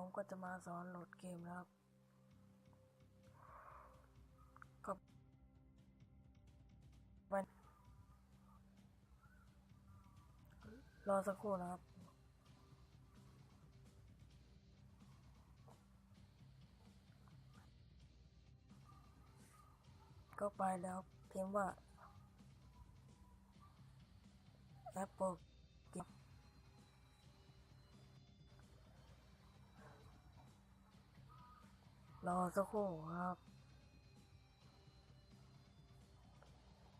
ผมก็จะมาสอนโหลดเกมนะครับก็วันรอสักครู่นะครับก็ไปแล้วพิมพ์ว่า Apple รอสักครู่ครับ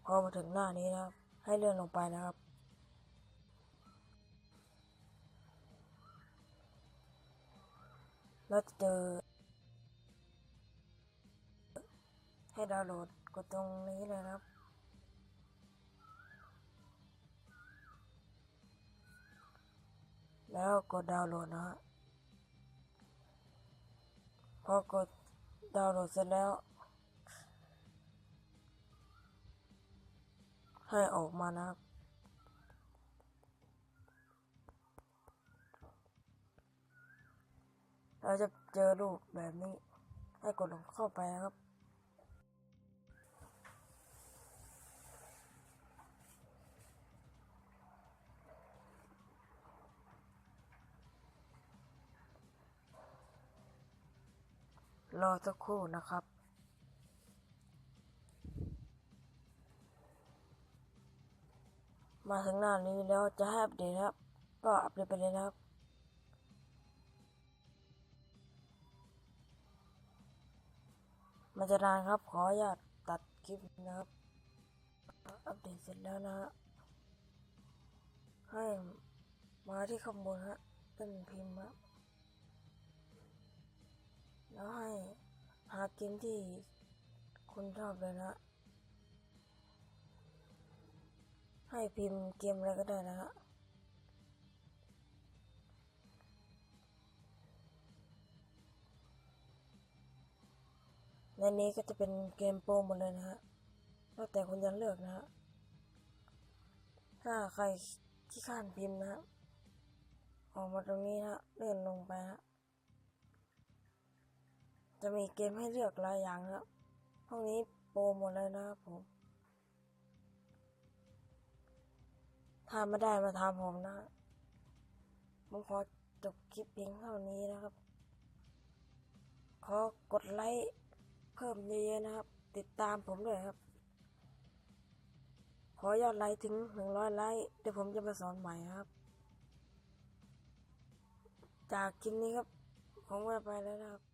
พอมาถึงหน้านี้นะครับ ให้เลื่อนลงไปนะครับ แล้วจะเจอ ให้ดาวน์โหลดกดตรงนี้เลยครับแล้วกดดาวน์โหลดนะฮะ พอกดดาวน์โหลดเสร็จแล้ว ให้ออกมานะครับ เราจะเจอรูปแบบนี้ ให้กดลงเข้าไปนะครับ รอสักครู่นะครับ มาถึงหน้านี้แล้วจะให้อัปเดตครับ ก็อัปเดตไปเลยนะครับมันจะนานครับขออนุญาตตัดคลิปนะครับ อัปเดตเสร็จแล้วนะฮะให้มาที่ข้างบนฮะเป็นพิมพ์ครับ แล้วให้หาเกมที่คุณชอบเลยนะ ให้พิมพ์เกมอะไรก็ได้นะฮะในนี้ก็จะเป็นเกมโปรหมดเลยนะฮะแล้วแต่คุณจะเลือกนะฮะ ถ้าใครที่ข้านพิมพ์นะฮะ ออกมาตรงนี้นะฮะ เลื่อนลงไปนะฮะ จะมีเกมให้เลือกหลายอย่างครับห้องนี้โปรหมดเลยนะครับผมถ้าไม่ได้มาทำผมนะ ผมขอจบคลิปเพียงเท่านี้นะครับ ขอกดไลค์เพิ่มเยอะๆนะครับ ติดตามผมด้วยครับ ขอยอดไลค์ถึงหนึ่งร้อยไลค์เดี๋ยวผมจะมาสอนใหม่ครับ จากคลิปนี้ครับ ผมก็ไปแล้วนะครับ